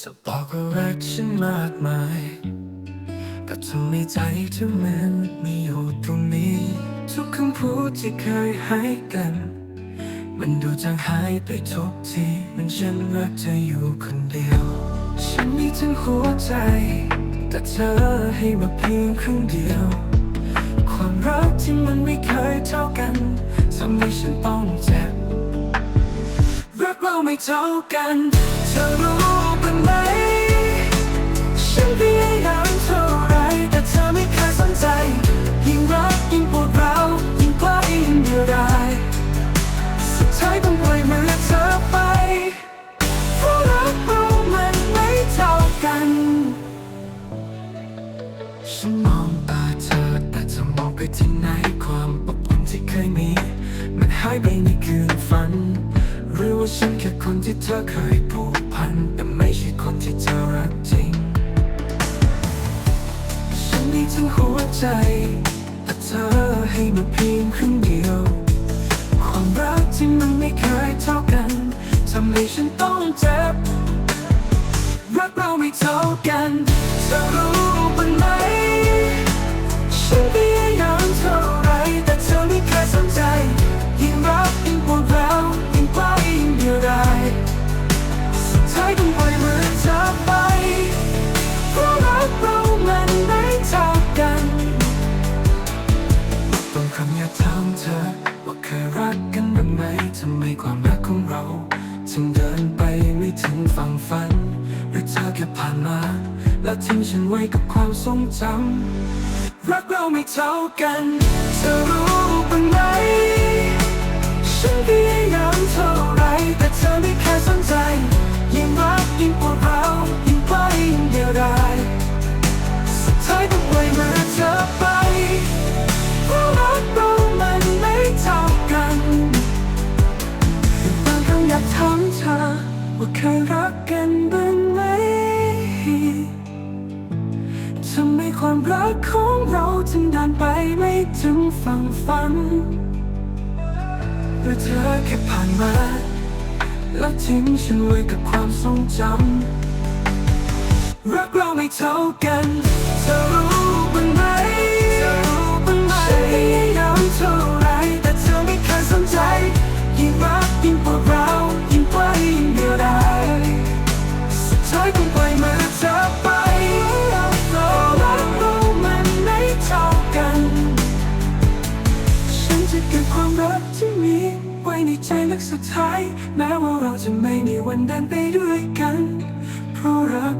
จะบอกว่ารักฉันมากมายก็ทำให้ใจเธอเหมือนไม่อยู่ตรงนี้ ทุกคำพูดที่เคยให้กัน มันดูจางหายไปทุกทีมันฉันรักเธออยู่คนเดียว ฉันมีทั้งหัวใจ แต่เธอให้มาเพียงครึ่งเดียว ความรักที่มันไม่เคยเท่ากันทำให้ฉันต้องเจ็บรักเราไม่เท่ากัน เธอรู้ ฉันมองตาเธอแต่เธอมองไปที่ไหนความอบอุ่นที่เคยมี มันหายไปในคืนฝัน หรือว่าฉันแค่คนที่เธอเคยผูกพัน แต่ไม่ใช่คนที่เธอรักจริง ฉันมีทั้งหัวใจ แต่เธอให้มาเพียงครึ่งเดียว ความรักที่มันไม่เคยเท่ากันทำให้ฉันต้องเจ็บรักเราไม่เท่ากันเธอรู้ ต้องปล่อยมือเธอไปเพราะรักเรามันไม่เท่ากันบางครั้งอยาถามเธอ ว่าเคยรักกันบ้างไหมทำไมความรักของเราถึงเดินไปไม่ถึงฝั่งฝัน หรือเธอแค่ผ่านมา แล้วทิ้งฉันไว้กับความทรงจำรักเราไม่เท่ากัน เธอรู้บ้างไหม งอยากถามเธอ ว่าเคยรักกันบ้างไหมทำไมความรักของเราถึงดินไปไม่ถึงฝั่งฝันหรือเธอแค่ผ่านมาแล้วทิ้งฉันไว้กับความทรงจำรักเราไม่เท่ากันเธอ ในใจลึกสุดท้าย แม้ว่าเราจะไม่มีวันเดินไปด้วยกัน เพราะรัก